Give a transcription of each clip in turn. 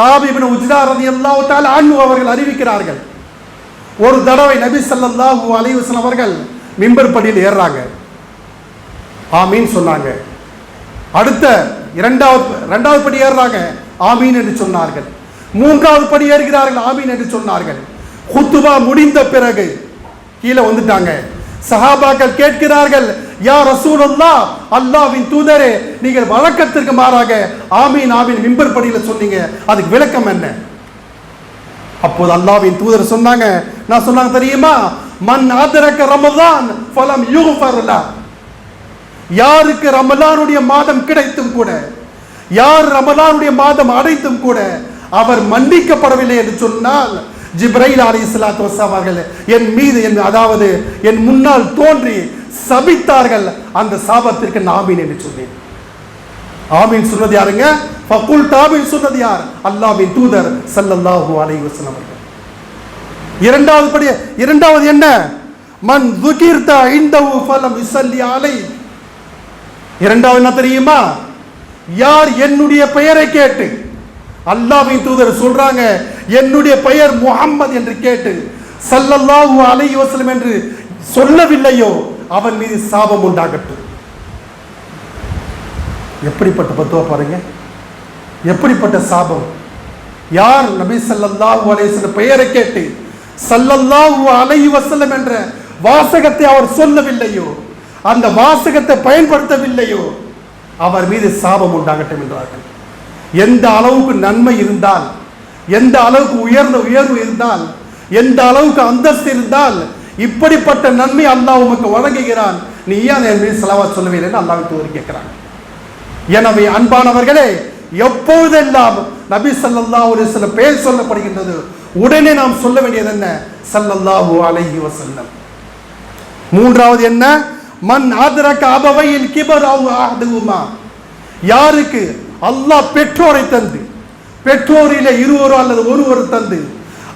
காபிபின் உஜ்ரா ரதி அல்லாவுத்தால் அன்பு அவர்கள் அறிவிக்கிறார்கள். ஒரு தடவை நபி ஸல்லல்லாஹு அலிவசன் அவர்கள் மிம்பர் படியில் ஏறுறாங்க. ஆமீன் சொன்னாங்க. அடுத்த இரண்டாவது இரண்டாவது படி ஏறுறாங்க. ஆமீன் என்று சொன்னார்கள். மூன்றாவது படி ஏறுகிறார்கள். ஆமீன் என்று சொன்னார்கள். குத்துபா முடிந்த பிறகு கீழே வந்துட்டாங்க. சஹாபாக்கள் கேட்கிறார்கள் யா ரசூலல்லா அல்லாஹ்வின் தூதரே நீங்கள் வழக்கத்திற்கு மாறாக ஆமீன் ஆமீன் மிம்பர் படியில் சொன்னீங்க. அதுக்கு விளக்கம் என்ன? அப்போது அல்லாவின் தூதர் சொன்னாங்க நான் சொன்னாங்க தெரியுமா? மன் ஆதரக்க ரமதான் ஃபலம் யூஃபர்லா யாருக்கு ரமலானுடைய மாதம் கிடைத்தும் கூட யார் ரமலானுடைய மாதம் அடைத்தும் கூட அவர் மன்னிக்கப்படவில்லை என்று சொன்னால் ஜிப்ரைல் அலி இஸ்லாத்து வஸ்ஸலாம் அவர்கள் என் மீது என் அதாவது என் முன்னால் தோன்றி சபித்தார்கள். அந்த சாபத்திற்கு நாமீன் என்று சொன்னேன். ஆமீன் சொன்னது யாருங்க? ஃபகுல் தாமீன் சொன்னது யார்? அல்லாவின் தூதர் சல்லல்லாஹு அலைஹி வஸல்லம் அவர்கள். இரண்டாவது படி இரண்டாவது என்ன? மன் துகிர்த இந்தவு ஃபலம் யுஸல்லி அலை. இரண்டாவது என்ன தெரியுமா? யார் என்னுடைய பெயரை கேட்டு அல்லாவின் தூதர் சொல்றாங்க என்னுடைய பெயர் முகம்மது என்று கேட்டு சல்லல்லாஹு அலை வசலம் என்று சொல்லவில்லையோ அவன் மீது சாபம் உண்டாகட்டும். எப்படிப்பட்ட பத்துவா பாருங்க. எப்படிப்பட்ட சாபம். யார் நபி சல்லல்லாஹு அலைஹி பெயரை கேட்டு சல்லல்லாஹு அலை வசலம் என்ற வாசகத்தை அவர் சொல்லவில்லையோ அந்த வாசகத்தை பயன்படுத்தவில்லையோ அவர் மீது சாபம் உண்டாகட்டும் என்றார்கள். எந்த அளவுக்கு நன்மை இருந்தால் எந்த அளவுக்கு உயர்ந்த உயர்வு இருந்தால் எந்த அளவுக்கு அந்தஸ்து இருந்தால் இப்படிப்பட்ட நன்மை அல்லாஹ் உமக்கு வழங்குகிறான். நீ ஏன் என் மீது செலவா சொல்லவில்லைன்னு அல்லாவை தூரி கேட்கிறாங்க எனவே அன்பானவர்களே எப்பொழுதெல்லாம் நபி சல்லல்லா ஒரு சில பேர் சொல்லப்படுகின்றது உடனே நாம் சொல்ல வேண்டியது என்ன? சல்லல்லாஹு அலைஹி வசல்லம் மூன்றாவது என்ன? மன் ஆதரக்க அபவையில் கிபர் அவங்க அஹதுமா யாருக்கு? அல்லாஹ் பெற்றோரை தந்து பெற்றோரில இருவரோ அல்லது ஒருவர் தந்து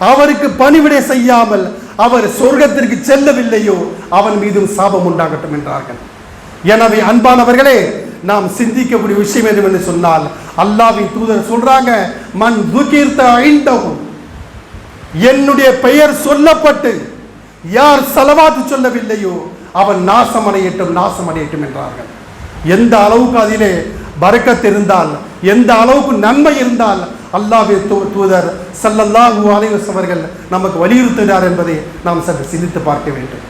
அவருக்கு பணிவிடை செய்யாமல் அவர் சொர்க்கத்திற்கு செல்லவில்லையோ அவன் மீதும் சாபம் உண்டாகட்டும் என்றார்கள். எனவே அன்பானவர்களே நாம் சிந்திக்கக்கூடிய விஷயம் எதுவும் என்று சொன்னால் அல்லாவின் தூதர் சொல்றாங்க மண் துகீர்த்த ஐந்தவும் என்னுடைய பெயர் சொல்லப்பட்டு யார் செலவாத்து சொல்லவில்லையோ அவன் நாசமடையட்டும் நாசமடையட்டும் என்றார்கள். எந்த அளவுக்கு அதிலே பறக்கத்து இருந்தால் எந்த அளவுக்கு நன்மை இருந்தால் அல்லாஹ்வின் தூ தூதர் ஸல்லல்லாஹு அலைஹி அவர்கள் நமக்கு வலியுறுத்துகிறார் என்பதை நாம் சற்று சிந்தித்து பார்க்க வேண்டும்.